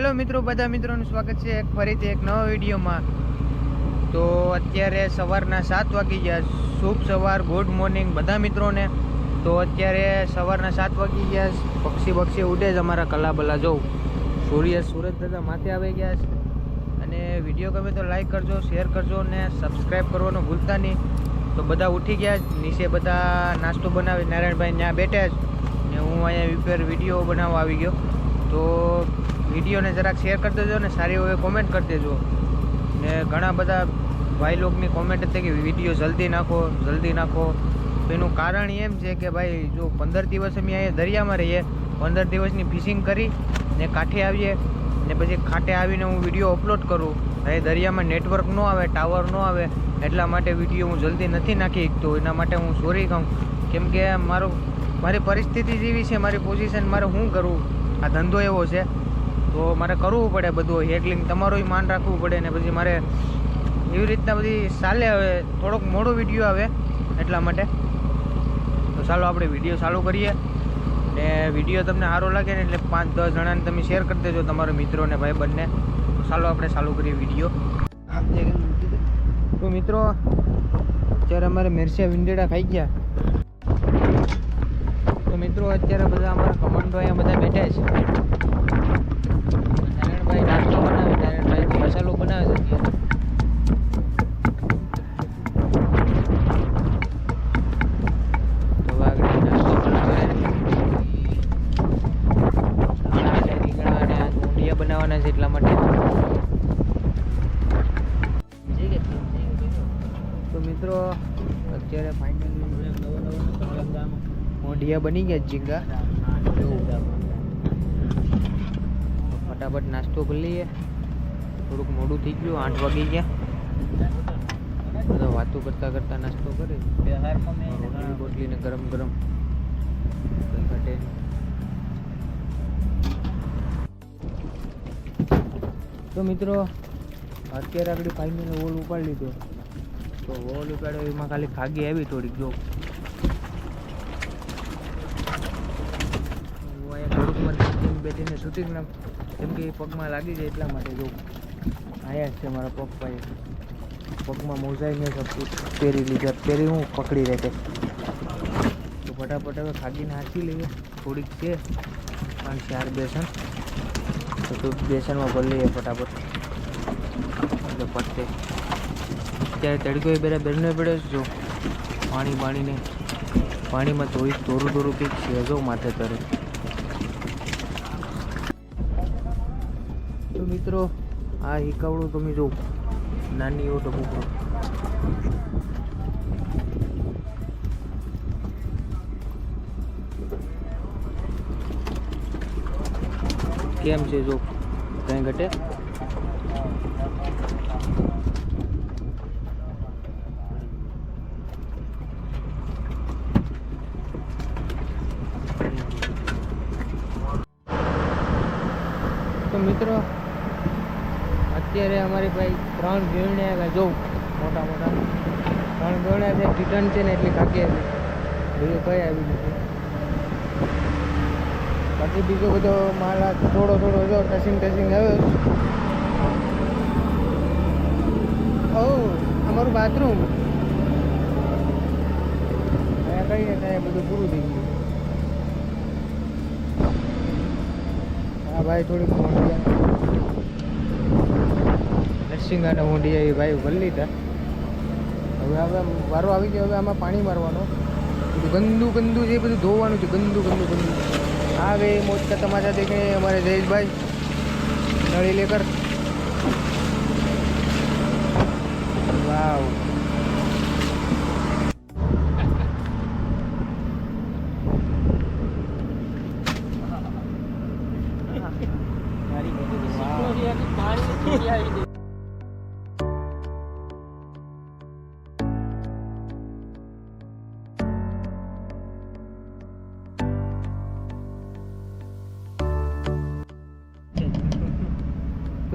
Hello મિત્રો, બધા મિત્રોનું સ્વાગત છે એક ફરીથી એક નવા વિડીયોમાં. તો અત્યારે સવારના સાત વાગી ગયા. શુભ સવાર, ગુડ મોર્નિંગ બધા મિત્રોને. તો અત્યારે સવારના સાત વાગી ગયા. પક્ષી પક્ષી ઉડે જ અમારા કલા બલા જોઉં સૂર્ય સુરત દાદા માથે આવી ગયા છે. અને વીડિયો ગમે તો લાઈક કરજો, શેર કરજો અને સબસ્ક્રાઈબ કરવાનું ભૂલતા નહીં. તો બધા ઉઠી ગયા નીચે બધા નાસ્તો બનાવી. નારાયણભાઈ ત્યાં બેઠા જ ને હું અહીંયા ઉપર વીડિયો બનાવવા આવી ગયો. તો વિડીયોને જરાક શેર કરી દેજો ને સારી એવી કોમેન્ટ કરી દેજો. ને ઘણા બધા ભાઈ લોકોની કોમેન્ટ હતી કે વીડિયો જલ્દી નાખો જલ્દી નાખો. તો એનું કારણ એમ છે કે ભાઈ, જો પંદર દિવસ અમે અહીંયા દરિયામાં રહીએ, પંદર દિવસની ફિશિંગ કરી ને કાંઠે આવીએ ને પછી ખાટે આવીને હું વીડિયો અપલોડ કરું. હવે દરિયામાં નેટવર્ક ન આવે ટાવર ન આવે, એટલા માટે વીડિયો હું જલ્દી નથી નાખી શકતો. એના માટે હું સોરી કહું. કેમ કે મારું, મારી પરિસ્થિતિ જેવી છે, મારી પોઝિશન મારે શું કરવું? આ ધંધો એવો છે. તો મારે કરવું પડે બધું હેકલિંગ તમારું માન રાખવું પડે ને પછી મારે એવી રીતના બધી ચાલે હવે, થોડોક મોડો વીડિયો આવે એટલા માટે. તો ચાલો આપણે વીડિયો ચાલુ કરીએ. ને વીડિયો તમને સારો લાગે ને એટલે પાંચ દસ જણાને તમે શેર કરી દેજો, તમારા મિત્રો ને ભાઈ બંને. તો ચાલો આપણે ચાલુ કરીએ વીડિયો. તો મિત્રો, અત્યારે અમારે મિરચા વિંડેડા ખાઈ ગયા. તો મિત્રો, અત્યારે બધા અમારા કમાન્ડો અહીંયા બધા બેઠા છે. મોઢિયા બની ગયા ઝીંગા ફટાફટ નાસ્તો કરી લઈએ. થોડુંક મોડું થઈ ગયું, આઠ વાગી ગયા. વાતો કરતા કરતા નાસ્તો કરે. રોટલી બોટલીને ગરમ ગરમ ઘટે. તો મિત્રો, અત્યારે આગળ ફાઇનલ ઓલ ઉપાડી લીધો. તો ઓલ ઉપાડ્યો, એમાં ખાલી ખાગી આવી થોડીક, જો હું અહીંયા થોડુંક મને બેસીને જેને શૂટિંગ ના કેમ કે પગમાં લાગી જાય એટલા માટે જો. આયા છે મારા પગ પાસે પગમાં મોજાઈને સબ પહેરી લીધા. પહેરી હું પકડી રહે તો ફટાફટ હવે ખાગીને હાંચી લઈએ. થોડીક છે. પાંચ, ચાર બેસન તો બેસનમાં ભરી લઈએ ફટાફટ. એટલે પતે અત્યારે તડકો એ બેરા બેરને પડે જો. પાણી પાણીને પાણીમાં ધોઈ દોરું ધોરું કંઈક છે જો માથે તરે. મિત્રો, આ હિકાવડું તમે જો નાની એવો ટપુકડો કેમ છે જો, કઈ ઘટે? તો મિત્રો અત્યારે અમારી ભાઈ ત્રણ ગીરણે આવ્યા. જોઉં મોટા મોટા. ત્રણ ગીરણે છે રિટર્ન છે ને એટલી કાકી આવી. બીજું કઈ આવી નથી બાકી બીજો બધો આ થોડો થોડો જો, ટસિંગ ટસિંગ આવ્યો. ઓ, અમારું બાથરૂમ. ને ત્યાં બધું પૂરું થઈ ગયું. હા, ભાઈ થોડીક મોંઢિયા નરસિંહ અને મોંઢિયા એ ભાઈ ભરી લીધા. હવે હવે વારો આવી ગયો, હવે આમાં પાણી મારવાનો. ગંદુ ગંદુ જે બધું ધોવાનું છે, ગંદુ ગંદુ ગંદુ. આવે વે તમારા દેખે, અમારે જયેશભાઈ. નળી લેકર.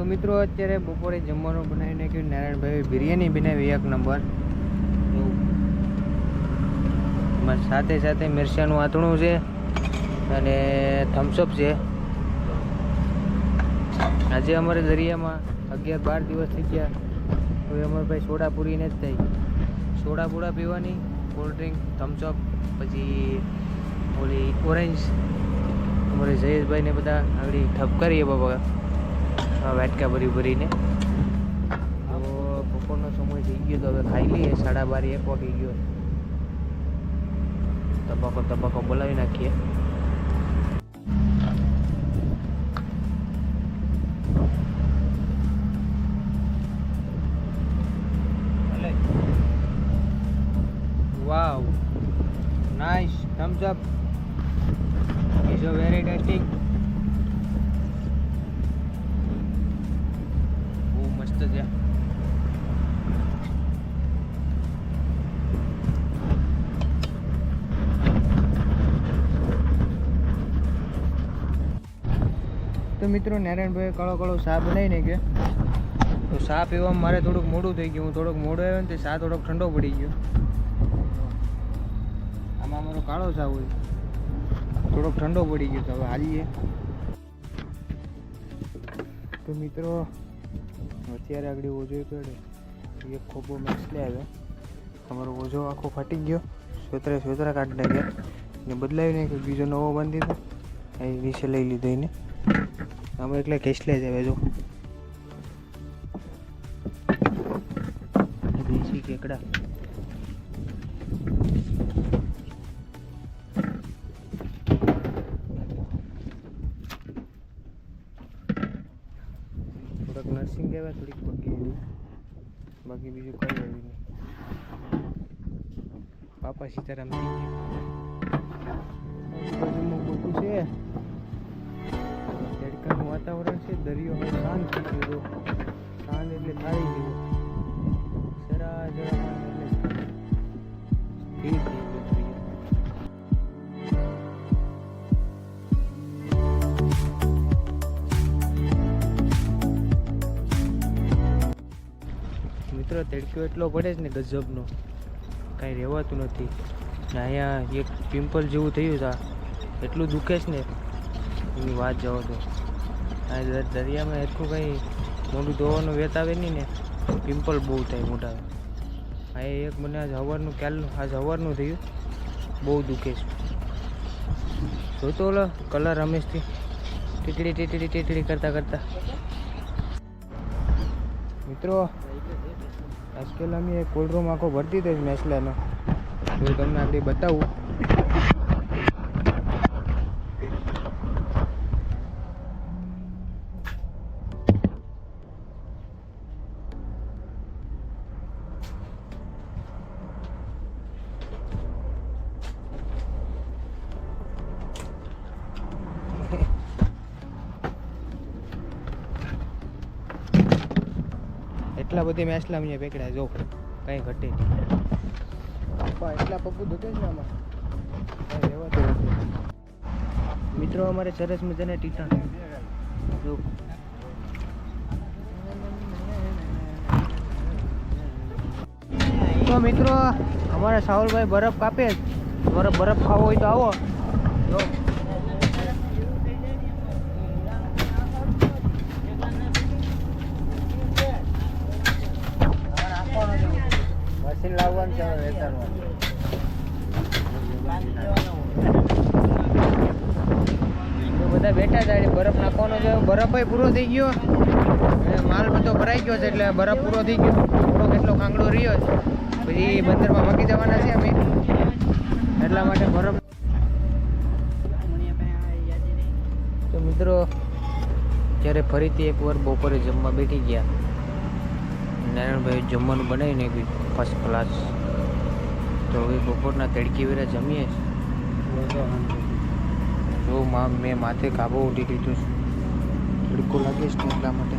મિત્રો, અત્યારે બપોરે જમવાનું બનાવી નાખ્યું. નારાયણભાઈ બિરયાની બનાવી એક નંબર. સાથે સાથે મિરસાનું આંતણું છે અને થમ્સઅપ છે. આજે અમારે દરિયામાં અગિયાર બાર દિવસ થઈ ગયા. હવે અમારે ભાઈ સોડા પૂરીને જ થઈ. સોડા પૂડા પીવાની કોલ્ડ ડ્રિંક થમ્સઅપ પછી ઓલી ઓરેન્જ અમારે જયેશભાઈને બધા આગળ ઠપ કરીએ બાબા વાટકા ભરી ભરીને. તો બપોરનો સમય થઈ ગયો તો હવે ખાઈ લઈએ. સાડા બાર એક વાગી ગયો. તબાકો તબાકો બોલાવી નાખીએ. Wow. Nice thumbs up is a very tasting તો મિત્રો નારાયણભાઈ કળો કળો ચા બનાવી કે તો સાપ પીવામાં મારે થોડુંક મોડું થઈ ગયું. હું થોડોક મોડો આવ્યો ને તે સા થોડોક ઠંડો પડી ગયો. આમાં અમારો કાળો સા હોય. થોડોક ઠંડો પડી ગયો તો હવે હાલીએ. તો મિત્રો, અત્યારે આગળ ઓજો પડે એક ખોબો મેક્સલે આવ્યો. અમારો ઓજો આખો ફાટી ગયો. સોતરા સોતરા કાઢી નાખ્યા. ને બદલાવી નાખ્યો. બીજો નવો બાંધી દીધો. એ વિશે લઈ લીધો એને. આમાં એટલે ખેસલે જ આવે જો. દેશી કેકડા. થોડાક નર્સિંગ કહેવાય, થોડીક પગી બાકી બીજું કઈ આવ્યું નહીં. પાપા સીતારામ થઈ ગયું. છે તડકાનું વાતાવરણ છે, દરિયો હવે શાંત થઈ ગયો. શાંત એટલે થાળી જેવો જરા જરા એટલે ગયો મિત્રો તડક્યો એટલો પડે છે ને ગજબનો. કાંઈ રહેવાતું નથી. ને અહીંયા એક પિમ્પલ જેવું થયું હતા એટલું દુખે છે ને. એની વાત જાઓ તો દરિયામાં એટલું કંઈ મોઢું ધોવાનું વેતાવે નહીં ને પિમ્પલ બહુ થાય મોટા આ એક મને આજ સવારનું ક્યારનું આજ સવારનું થયું. બહુ દુખે છે. જોતો ઓલો કલર રમેશથી. ટીટડી ટીટડી ટીટડી કરતા કરતા. મિત્રો, આજકાલ અમે કોલ્ડ રૂમ આખો ભરતી હતી મેસલાનો. તો તમને આપણે બતાવું. એટલા બધી મેચ અહીંયા પેકડા જો કાંઈ ઘટે નહીં. એટલા પગું દુખે છે આમાં. મિત્રો અમારે સરસ મજાના ટીટા. જો. તો મિત્રો અમારા સાવલભાઈ બરફ કાપે. બરફ બરફ ખાવો હોય તો આવો. જો. તો બધા બેઠા હતા બરફ નાખવાનો છે બરફ પૂરો થઈ ગયો. માલ બધો ભરાઈ ગયો છે એટલે બરફ પૂરો થઈ ગયો. થોડો કેટલો કાંગડો રહ્યો છે. પછી બંદરમાં મૂકી જવાના છે એટલા માટે બરફ તો મિત્રો, જ્યારે ફરીથી એકવાર બપોરે જમવા બેઠી ગયા. નારાયણભાઈ જમવાનું બનાવીને બી ફર્સ્ટ ક્લાસ તો હવે બપોરના તડકી વેરા જમીએ. જો માં માથે કાબો ઉડી દીધું છું. તડકો લાગે છે એટલા માટે.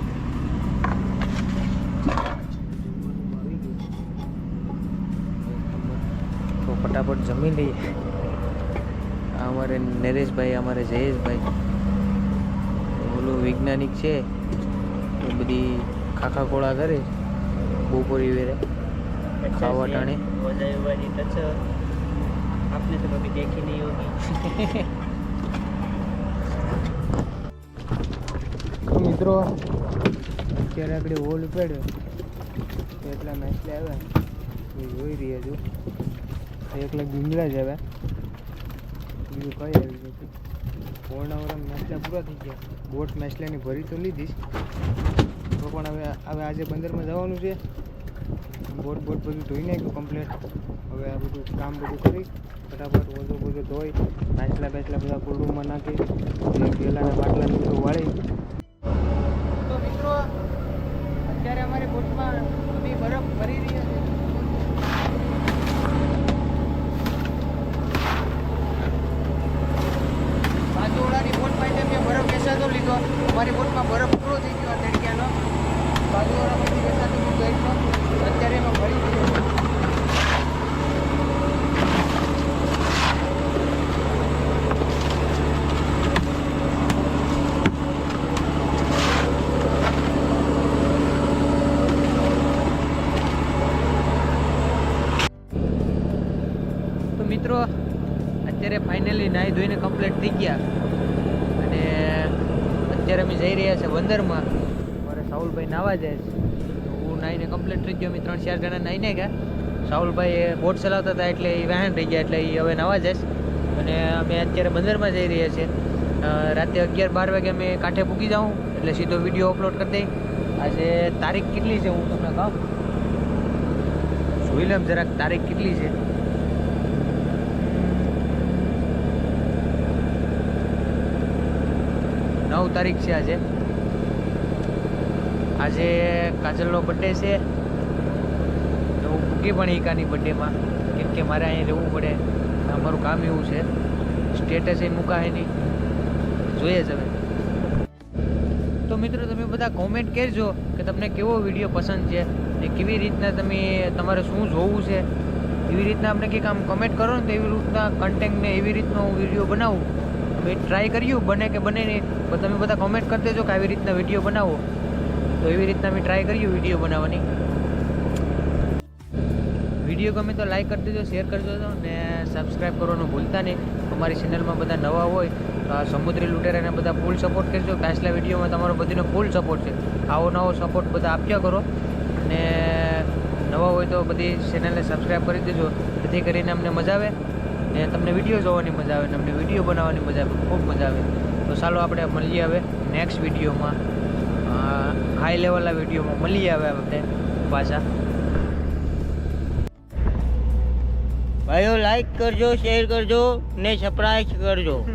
તો ફટાફટ જમી લઈએ. અમારે નરેશભાઈ, અમારે જયેશભાઈ. ઓલું વૈજ્ઞાનિક છે, એ બધી ખાખા કોળા કરે. બપોરી વેરે ખાવા ટાણે. આપને તો કભી દેખી નહીં હોગી મિત્રો અત્યારે આપણે હોલ પડ્યો એટલા મેચ આવ્યા એ જોઈ રહ્યા છું. એકલા ગુંગળા જ આવે. બીજું કઈ આવ્યું નથી. પૂર્ણ વરમ મેચલા પૂરા થઈ ગયા. બોટ મેચલાની ભરી તો લીધીશ પણ હવે હવે આજે બંદરમાં જવાનું છે. બોટ બોટ બધું ધોઈ નાખ્યું કમ્પ્લીટ હવે આ બધું કામ બધું કરી, ફટાફટ ઓછો બોઝો ધોઈ, બાટલા બેચલા બધા કોલ્ડરૂમમાં નાખી પેલાના બાટલા બધું વાળી તો મિત્રો અત્યારે અમારી બોટમાં બધી બરફ ભરી રહી છે બાજુવાળાની બોટ પાસે મેં બરફ બેસાતો લીધો અમારી બોટમાં બરફ પૂરો થઈ ગયો તડક્યાનો બાજુવાળામાંથી બેસાતો હું ગઈ અત્યારે એમાં ભરી ગયો તો મિત્રો અત્યારે ફાઇનલી નાહી ધોઈને કમ્પ્લીટ થઈ ગયા. અને અત્યારે અમે જઈ રહ્યા છે બંદરમાં. મારે સાઉલભાઈ નાવા જાય છે. હું નાહીને કમ્પ્લીટ થઈ ગયો. અમે ત્રણ ચાર જણા નાહીને ગયા સાઉલભાઈ એ બોટ ચલાવતા હતા એટલે એ વાહન થઈ ગયા, એટલે એ હવે નાવા જાય અને અમે અત્યારે બંદરમાં જઈ રહ્યા છીએ. રાતે અગિયાર બાર વાગે અમે કાંઠે પૂકી જાઉં, એટલે સીધો વીડિયો અપલોડ કરી દઈ. આજે તારીખ કેટલી છે? હું તમને કહું? જોઈ લેમ જરાક તારીખ કેટલી છે. નવ તારીખ છે આજે. આજે કાજલનો બર્થડે છે. તો હું મૂકી પણ ઈકાની બર્થડેમાં કેમ કે મારે અહીં રહેવું પડે. અમારું કામ એવું છે. સ્ટેટસ એ મૂકાય નહીં. જોઈએ જ હવે. તો મિત્રો, તમે બધા કોમેન્ટ કરજો કે તમને કેવો વીડિયો પસંદ છે ને કેવી રીતના તમે, તમારે શું જોવું છે? એવી રીતના આપણે કંઈક આમ કમેન્ટ કરો ને તો એવી રીતના કન્ટેન્ટને એવી રીતનો હું વીડિયો બનાવું. ટ્રાય કર્યું, બને કે બને નહીં, પણ તમે બધા કોમેન્ટ કરી દેજો કે આવી રીતના વીડિયો બનાવો. તો એવી રીતના મેં ટ્રાય કર્યું વીડિયો બનાવવાની. વીડિયો ગમે તો લાઈક કરી દેજો શેર કરી દેજો ને સબસ્ક્રાઈબ કરવાનું ભૂલતા નહીં. અમારી ચેનલમાં બધા નવા હોય સમુદ્રી લૂંટેરાને બધા ફૂલ સપોર્ટ કરજો. પાછલા વિડીયોમાં તમારો બધીનો ફૂલ સપોર્ટ છે. આવો નવો સપોર્ટ બધા આપ્યા કરો. અને નવા હોય તો બધી ચેનલને સબસ્ક્રાઈબ કરી દેજો. જેથી કરીને અમને મજા આવે. ને તમને વીડિયો જોવાની મજા આવે તમને અમને વીડિયો બનાવવાની મજા આવે ખૂબ મજા આવે. તો ચાલો આપણે મળીએ હવે નેક્સ્ટ વિડીયોમાં હાઈ લેવલના વિડીયોમાં મળીએ હવે આપણે પાછા. ભાઈઓ લાઈક કરજો શેર કરજો ને સપ્રાઈઝ કરજો.